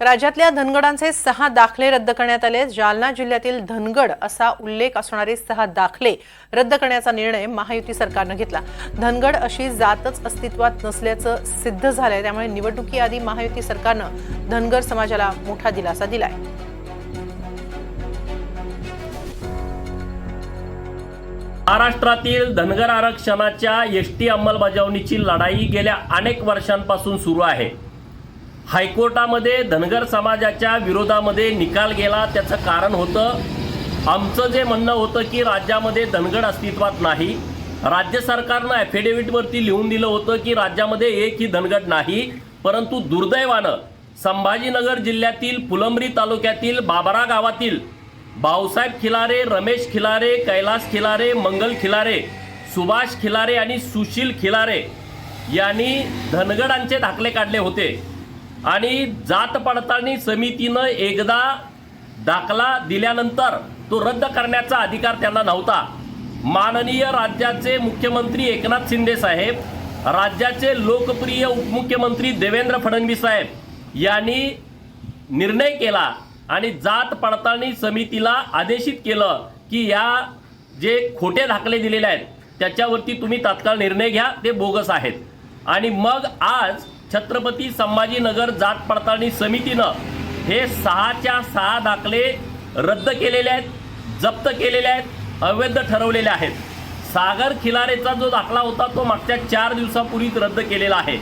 राज्यातल्या धनगडांचे सहा दाखले रद्द करण्यात आले जालना जिल्ह्यातील धनगड असा उल्लेख असणारे सहा दाखले रद्द करण्याचा निर्णय महायुती सरकारनं घेतला. धनगड अशी जातच अस्तित्वात नसल्याचं सिद्ध झालंय. त्यामुळे निवडणुकीआधी महायुती सरकारनं धनगर समाजाला मोठा दिलासा दिलाय. महाराष्ट्रातील धनगर आरक्षणाच्या एसटी अंमलबजावणीची लढाई गेल्या अनेक वर्षांपासून सुरू आहे. हायकोर्टामध्ये धनगर समाजाच्या विरोधामध्ये निकाल गेला त्याचं कारण होतं आमचं जे म्हणणं होतं की राज्यामध्ये धनगड अस्तित्वात नाही. राज्य सरकारनं ॲफिडेव्हिटवरती लिहून दिलं होतं की राज्यामध्ये एकही धनगड नाही परंतु दुर्दैवानं संभाजीनगर जिल्ह्यातील फुलंब्री तालुक्यातील बाबरा गावातील भाऊसाहेब खिलारे रमेश खिलारे कैलास खिलारे मंगल खिलारे सुभाष खिलारे आणि सुशील खिलारे यांनी धनगडांचे दाखले काढले होते. आणि जात पडताळणी समितीनं एकदा दाखला दिल्यानंतर तो रद्द करण्याचा अधिकार त्यांना नव्हता. माननीय राज्याचे मुख्यमंत्री एकनाथ शिंदे साहेब राज्याचे लोकप्रिय उपमुख्यमंत्री देवेंद्र फडणवीस साहेब यांनी निर्णय केला आणि जात पडताळणी समितीला आदेशित केलं की या जे खोटे दाखले दिलेले आहेत त्याच्यावरती तुम्ही तात्काळ निर्णय घ्या ते बोगस आहेत. आणि मग आज छत्रपती संभाजीनगर जात पडताळणी समितीनं हे सहाच्या सहा दाखले रद्द केलेले आहेत जप्त केलेले आहेत अवैध ठरवलेले आहेत. सागर खिलारेचा जो दाखला होता तो मागच्या चार दिवसापूर्वीच रद्द केलेला आहे.